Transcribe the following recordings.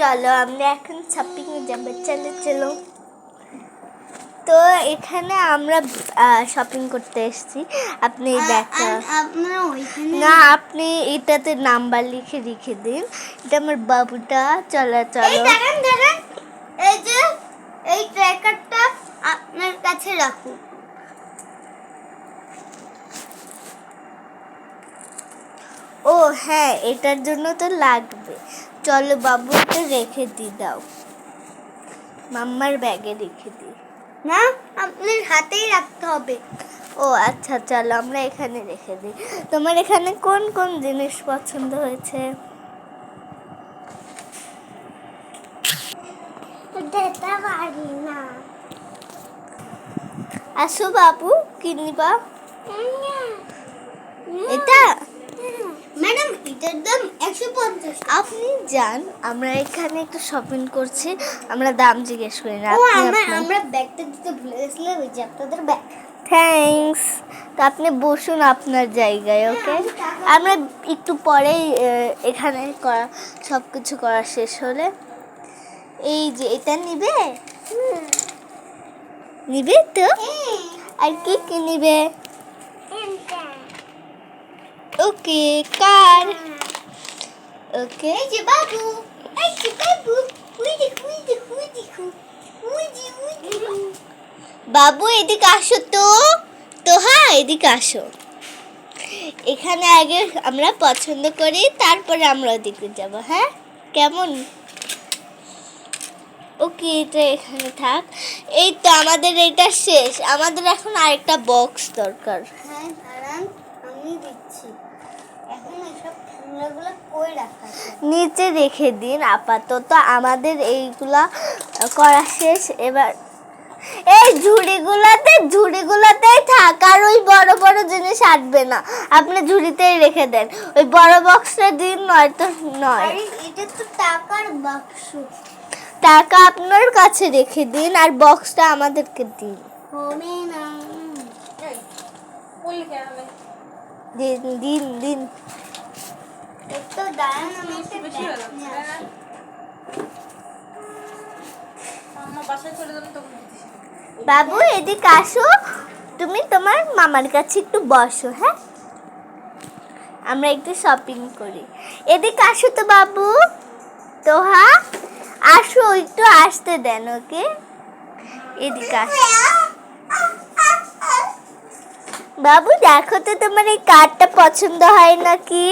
চলো আমরা এখন শপিং এ যাব। চলো চলো। তো এখানে আমরা শপিং করতে এসেছি। আপনি এই ব্যাগটা না আপনি এটাতে নাম্বার লিখে রেখে দিন। এটা আমার বাবুটা। চলো এই চলো এই যে এই ট্র্যাকারটা আপনার কাছে রাখুন। হ্যাঁ এটার জন্য তো লাগবে। চলো বাবু এটা রেখে দি দাও। মাম্মার ব্যাগে রেখে দিই না আপনার হাতেই রাখতে হবে। ও আচ্ছা চলো আমরা এখানে রেখে দিই তোমার এখানে কোন কোন জিনিস পছন্দ হয়েছে? আসো বাবু কি নিবা এটা? এটার দাম একশো পঞ্চাশ আপনি যান আমরা এখানে একটু শপিং করছি আমরা দাম জিজ্ঞেস করি না। আমরা ব্যাগটা দিতে ভুলে গেছিলাম ওই যে আপনাদের ব্যাগ। থ্যাঙ্কস তো আপনি বসুন আপনার জায়গায় ওকে আমরা একটু পরেই এখানে করা সব কিছু করা শেষ হলে। এই যে এটা নিবে? নিবে তো? আর কি কি নিবে? ওকে কার ওকে এই যে বাবু এই যে বাবু উই দেখু দেখু বাবু এদিকে আসো তো। তো হ্যাঁ এদিকে আসো। এখানে আগে আমরা পছন্দ করি তারপরে আমরা ওদিকে যাব হ্যাঁ? কেমন? ওকে এটা এখানে থাক। এই তো আমাদের এটা শেষ। আমাদের এখন আরেকটা বক্স দরকার। হ্যাঁ আমি দিচ্ছি এখন এসব খেলনাগুলো কই রাখা আছে নিচে রেখে দিন আপাতত। আমাদের এইগুলা করা শেষ। এবার এই ঝুড়িগুলোতে ঝুড়িগুলোতেই থাক আর ওই বড় বড় জিনিস আটবে না। আপনি ঝুড়িতেই রেখে দেন। ওই বড় বক্সটা দিন নয়তো নয়। এটা তো টাকার বাক্স। টাকা আপনার কাছে রেখে দিন আর বক্সটা আমাদেরকে দিন। হবে না। দিন দিন দিন। একটু দাঁড়ান আমি একটা বেশি। বাবু এদিকে আসো। তুমি তোমার মামার কাছে একটু বসো হ্যাঁ? আমরা একটু শপিং করি। এদিকে আসো তো বাবু। তোহা আসো একটু আসতে দেন ওকে? এদিকে আসো। বাবু দেখো তো তোমার এই কার্ডটা পছন্দ হয় নাকি?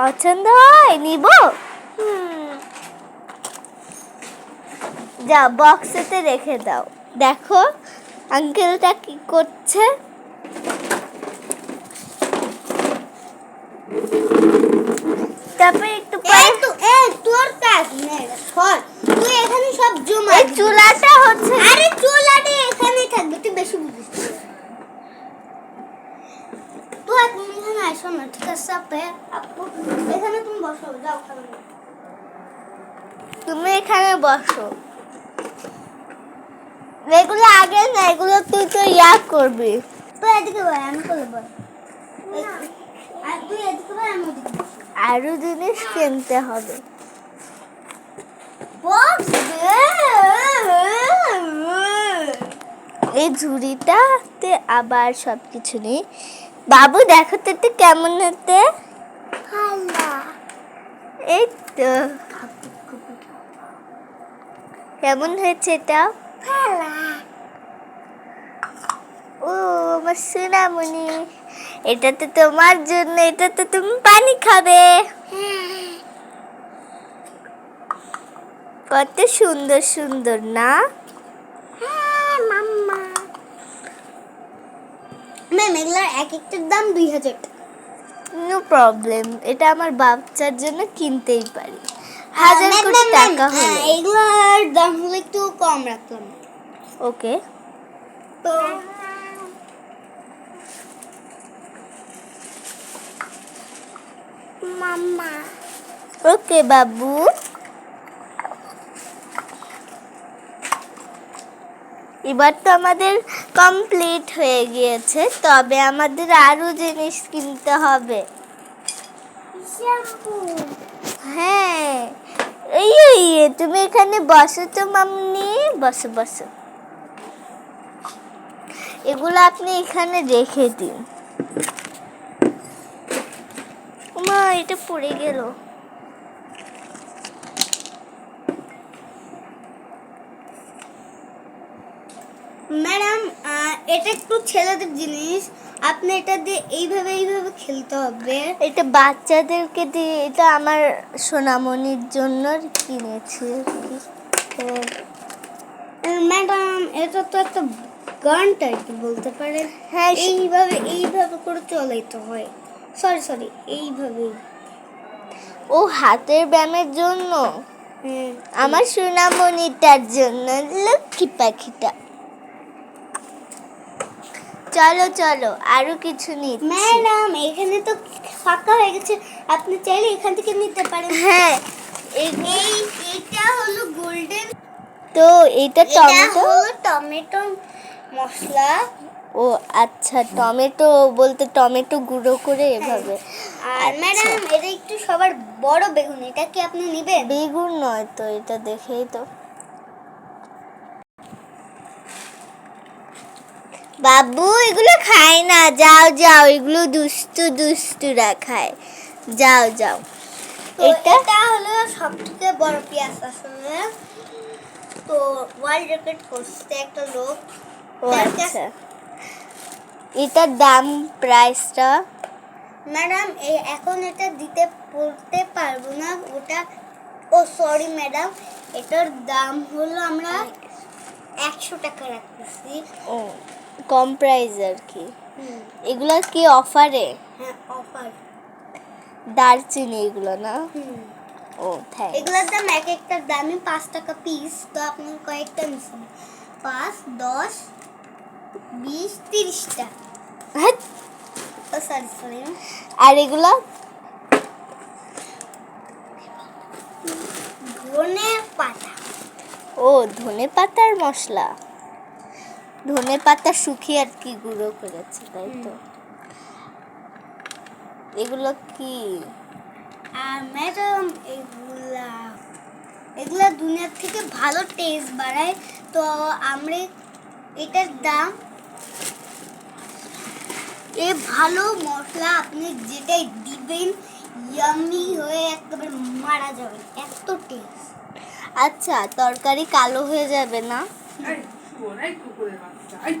পছন্দ হয়? নিব? যা বক্সেতে রেখে দাও। দেখো আঙ্কেলটা কি করছে? তারপরে একটু তোর কাজ। তুই এখানে সব জমা চুলাটা হচ্ছে আরে চুলাটা এখানেই থাকবে তুই বেশি বুঝিস তুই তুমি এখানে আসো না ঠিক আছে আপে আপু এখানে তুমি বসো যাও তুমি এখানে বসো। এগুলো আগে না এগুলো তুই তো ইয়া করবি। তুই এদিকে বল আমি বল আর তুই এদিকে বল আমি আরও জিনিস কিনতে হবে। এই ঝুড়িটাতে আবার সব কিছু নেই। বাবু দেখো তো এটা কেমন হতে। এই তো। কেমন হয়েছে এটা? ও আমার সোনামণি এটা তো তোমার জন্য এটা তো তুমি পানি খাবে। কত সুন্দর সুন্দর না হ্যাঁ মাম্মা ম্যাম এগুলোর এক একটার দাম দুই হাজার টাকা। নো প্রবলেম এটা আমার বাচ্চার জন্য কিনতেই পারি। হাজার কোটি টাকা হলে। এগুলোর দাম হলো একটু কম রাখলাম। ওকে। তো মাম্মা। ওকে বাবু। এবার তো আমাদের কমপ্লিট হয়ে গিয়েছে। তবে আমাদের আরও জিনিস কিনতে হবে। হ্যাঁ। তুমি এখানে বসো তো মামনি। বসো বসো। এগুলো আপনি এখানে রেখে দিন। মা এটা পড়ে গেল। ম্যাডাম এটা একটু ছেলেদের জিনিস। আপনি এটা দিয়ে এইভাবে এইভাবে খেলতে হবে। এটা বাচ্চাদেরকে দিয়ে এটা আমার সোনামণির জন্য কিনেছি। ম্যাডাম এটা তো একটা গান টাইপের বলতে পারেন। হ্যাঁ এইভাবে এইভাবে করে চলাইতে হয়। সরি সরি এইভাবে। ও হাতের ব্যায়ামের জন্য? হ্যাঁ। আমার সোনামণিটার জন্য। লক্ষ্মী পাখিটা। চলো চলো আরও কিছু নিচ্ছি। ম্যাডাম এখানে তো ফাঁকা হয়ে গেছে। আপনি চাইলে এখান থেকে নিতে পারেন। হ্যাঁ। এই এটা হলো গোল্ডেন তো এটা টমেটো? টমেটো মশলা। ও আচ্ছা টমেটো বলতে টমেটো গুঁড়ো করে এভাবে। আর আচ্ছা। ম্যাডাম এটা একটু সবার বড় বেগুন এটা কি আপনি নেবেন? বেগুন নয় তো এটা দেখেই তো। বাবু এগুলো খায় না। যাও যাও এগুলো দুষ্টু দুষ্টুরা খায়। যাও যাও। এটা? এটা হলো সব থেকে বড় পেঁয়াজ আসলে। তো ওয়ার্ল্ড রেকর্ড করছে একটা লোক। ও আচ্ছা। এটার দাম প্রাইসটা ম্যাডাম এই এখন এটা দিতে পড়তে পারব না। ওটা ও সরি ম্যাডাম এটার দাম হলো আমরা একশো টাকা রাখতেছি। ও। কম প্রাইস আর কি। এগুলো কি অফারে হ্যাঁ অফার দারচিনি এগুলো না? ও থ্যাংক এগুলোর দাম এক একটার দামই পাঁচ টাকা পিস তো আপনি কয়েকটা নিচ্ছেন পাঁচ দশ বিশ তিরিশটা। ও সরি সরি আর এগুলো? ধনে পাতা। ও ধনে পাতার মশলা। ধনে পাতা শুকিয়ে আর কি গুঁড়ো করেছে তাই তো? এগুলো কি? আর ম্যাডাম এগুলা এগুলা দুনিয়ার থেকে ভালো টেস্ট বাড়ায় তো আমরা এটার দাম এ ভালো মশলা আপনি যেটাই দিবেন ইয়ামি হয়ে একেবারে মারা যাবেন এত টেস্ট আচ্ছা তরকারি কালো হয়ে যাবে না? এই,